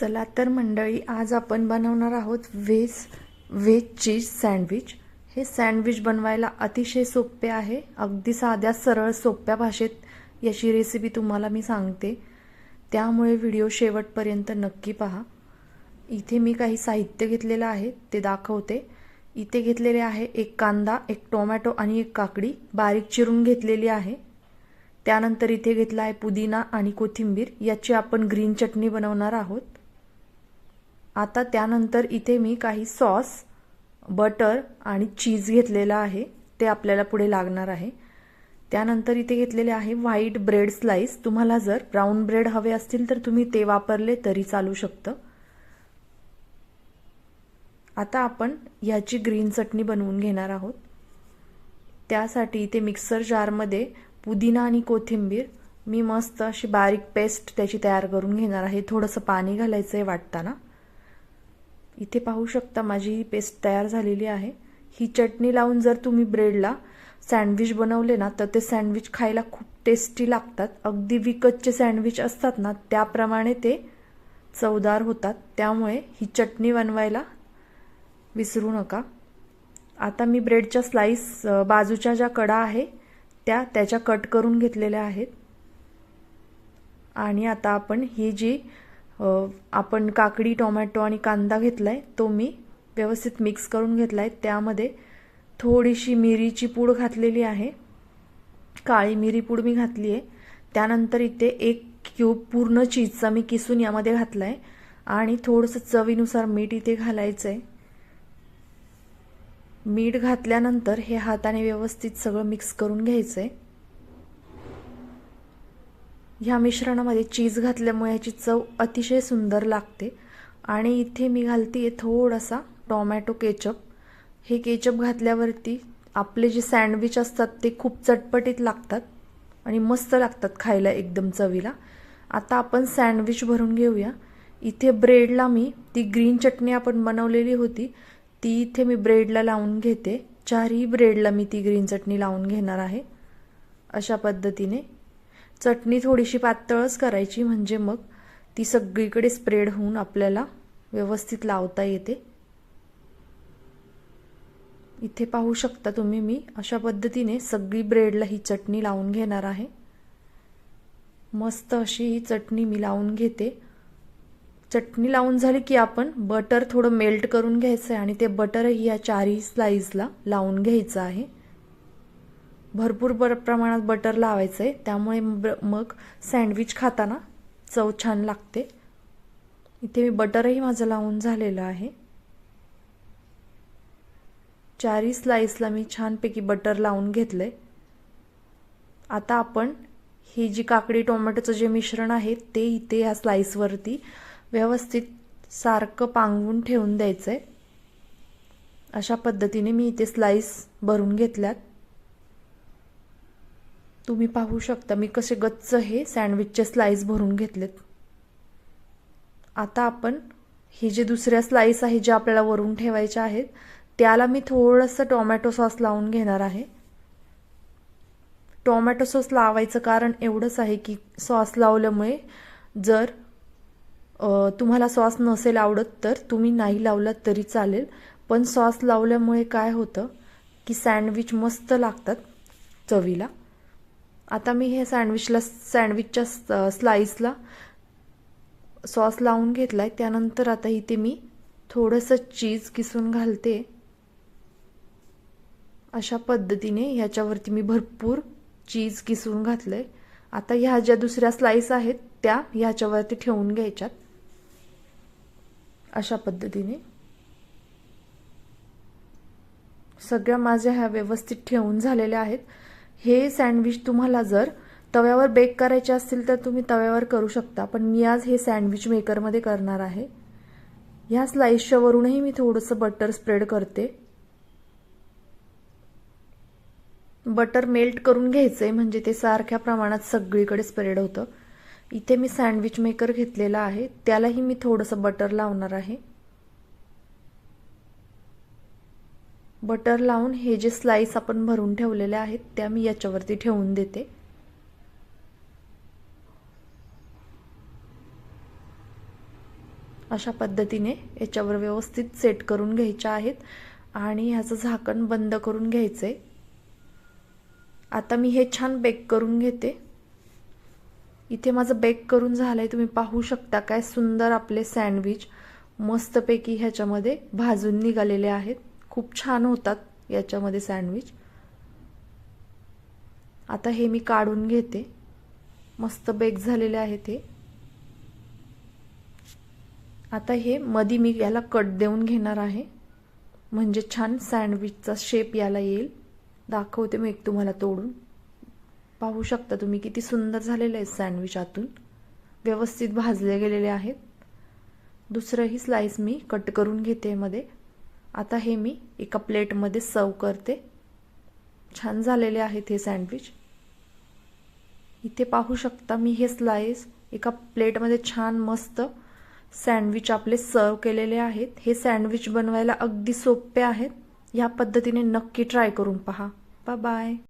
चला तर मंडळी आज आपण बनवणार आहोत व्हेज व्हेज चीज सँडविच. हे सँडविच बनवायला अतिशय सोपे आहे. अगदी साध्या सरळ सोप्या भाषेत याची रेसिपी तुम्हाला मी सांगते. त्यामुळे व्हिडिओ शेवटपर्यंत नक्की पहा. इथे मी काही साहित्य घेतलेलं आहे ते दाखवते. इथे घेतलेले आहे एक कांदा एक टोमॅटो आणि एक काकडी. बारीक चिरून घेतलेली आहे. त्यानंतर इथे घेतला आहे पुदिना आणि कोथिंबीर. याची आपण ग्रीन चटणी बनवणार आहोत. आता त्यानंतर इथे मी काही सॉस बटर आणि चीज घेतलेलं आहे. ते आपल्याला पुढे लागणार आहे. त्यानंतर इथे घेतलेले आहे व्हाईट ब्रेड स्लाइस. तुम्हाला जर ब्राऊन ब्रेड हवे असतील तर तुम्ही ते वापरले तरी चालू शकतं. आता आपण याची ग्रीन चटणी बनवून घेणार आहोत. त्यासाठी इथे मिक्सर जारमध्ये पुदिना आणि कोथिंबीर. मी मस्त अशी बारीक पेस्ट त्याची तयार करून घेणार आहे. थोडंसं पाणी घालायचं आहे वाटताना. इथे पाहू शकता माझी ही पेस्ट तयार झालेली आहे. ही चटणी लावून जर तुम्ही ब्रेडला सँडविच बनवले ना तर ते सँडविच खायला खूप टेस्टी लागतात. अगदी विकतचे सँडविच असतात ना त्याप्रमाणे ते चवदार होतात. त्यामुळे ही चटणी बनवायला विसरू नका. आता मी ब्रेडच्या स्लाईस बाजूच्या ज्या कडा आहे त्या त्याच्या कट करून घेतलेल्या आहेत. आणि आता आपण ही जी आपण काकडी टोमॅटो आणि कांदा घेतला आहे तो मी व्यवस्थित मिक्स करून घेतला आहे त्यामध्ये थोडीशी मिरीची पूड घातलेली आहे. काळी मिरी पूड मी घातली आहे. त्यानंतर इथे एक क्यूब पूर्ण चीजचा मी किसून यामध्ये घातला आहे आणि थोडंसं चवीनुसार मीठ इथे घालायचं आहे मीठ घातल्यानंतर हे हाताने व्यवस्थित सगळं मिक्स करून घ्यायचं आहे ह्या मिश्रणामध्ये चीज घातल्यामुळे ह्याची चव अतिशय सुंदर लागते. आणि इथे मी घालते थोडासा टॉमॅटो केचप. हे केचप घातल्यावरती आपले जे सँडविच असतात ते खूप चटपटीत लागतात आणि मस्त लागतात खायला एकदम चवीला. आता आपण सँडविच भरून घेऊया. इथे ब्रेडला मी ती ग्रीन चटणी आपण बनवलेली होती ती इथे मी ब्रेडला लावून घेते. चारही ब्रेडला मी ती ग्रीन चटणी लावून घेणार आहे. अशा पद्धतीने चटणी थोडीशी पातळच करायची म्हणजे मग ती सगळीकडे स्प्रेड होऊन आपल्याला व्यवस्थित लावता येते. इथे पाहू शकता तुम्ही मी अशा पद्धतीने सगळी ब्रेडला ही चटणी लावून घेणार आहे. मस्त अशी ही चटणी मी लावून घेते. चटणी लावून झाली की आपण बटर थोडं मेल्ट करून घ्यायचं आहे आणि ते बटरही या चारही स्लाईजला लावून घ्यायचं आहे. भरपूर बर प्रमाणात बटर लावायचं. आहे त्यामुळे मग सँडविच खाताना चव छान लागते. इथे मी बटरही माझं लावून झालेलं आहे. चारही स्लाईसला मी छानपैकी बटर लावून घेतलंय. आता आपण ही जी काकडी टोमॅटोचं जे मिश्रण आहे ते इथे या स्लाईसवरती व्यवस्थित सारखं पांगवून ठेवून द्यायचं आहे अशा पद्धतीने मी इथे स्लाईस भरून घेतल्यात. तुम्ही पाहू शकता मी कसे गच्च हे सँडविचचे स्लाईस भरून घेतलेत. आता आपण हे जे दुसऱ्या स्लाईस आहे जे आपल्याला वरून ठेवायच्या आहेत त्याला मी थोडंसं टोमॅटो सॉस लावून घेणार आहे. टोमॅटो सॉस लावायचं कारण एवढंच आहे की सॉस लावल्यामुळे जर तुम्हाला सॉस नसेल आवडत तर तुम्ही नाही लावलात तरी चालेल. पण सॉस लावल्यामुळे काय होतं की सँडविच मस्त लागतात चवीला. आता मी हे सँडविचला सँडविचच्या स्लाईसला सॉस लावून घेतला आहे त्यानंतर आता इथे मी थोडंसं चीज किसून घालते. अशा पद्धतीने ह्याच्यावरती मी भरपूर चीज किसून घातलं आहे आता ह्या ज्या दुसऱ्या स्लाईस आहेत त्या ह्याच्यावरती ठेवून घ्यायच्यात. अशा पद्धतीने. सगळ्या माझ्या ह्या व्यवस्थित ठेवून झालेल्या आहेत. हे सँडविच तुम्हाला जर तव्यावर बेक करायचे असतील तर तुम्ही तव्यावर करू शकता पण मी आज हे सँडविच मेकरमध्ये करणार आहे. ह्या स्लाईसच्या वरूनही मी थोडंसं बटर स्प्रेड करते. बटर मेल्ट करून घ्यायचं आहे म्हणजे ते सारख्या प्रमाणात सगळीकडे स्प्रेड होतं. इथे मी सँडविच मेकर घेतलेला आहे त्यालाही मी थोडंसं बटर लावणार आहे. बटर लावून हे जे स्लाइस आपण भरून ठेवलेले आहेत त्या मी याच्यावरती ठेवून देते. अशा पद्धतीने याच्यावर व्यवस्थित सेट करून घ्यायच्या आहेत आणि ह्याचं झाकण बंद करून घ्यायचं आहे आता मी हे छान बेक करून घेते. इथे माझं बेक करून झालं आहे तुम्ही पाहू शकता काय सुंदर आपले सँडविच मस्तपैकी ह्याच्यामध्ये भाजून निघालेले आहेत. खूप छान होतात याच्यामध्ये सँडविच. आता हे मी काढून घेते. मस्त बेक झालेले आहेत हे आता हे मधी मी याला कट देऊन घेणार आहे. म्हणजे छान सँडविचचा शेप याला येईल. दाखवते मी एक तुम्हाला तोडून. पाहू शकता तुम्ही किती सुंदर झालेलं आहे सँडविच आतून. व्यवस्थित भाजले गेलेले आहेत. दुसरंही स्लाईस मी कट करून घेते मध्ये आता हे मी एका प्लेटमध्ये सर्व करते. छान झालेले आहेत हे सँडविच. इथे पाहू शकता मी हे स्लाईस एका प्लेटमध्ये छान मस्त सँडविच आपले सर्व केलेले आहेत. हे सँडविच बनवायला अगदी सोपे आहेत. या पद्धतीने नक्की ट्राय करून पहा. बाय.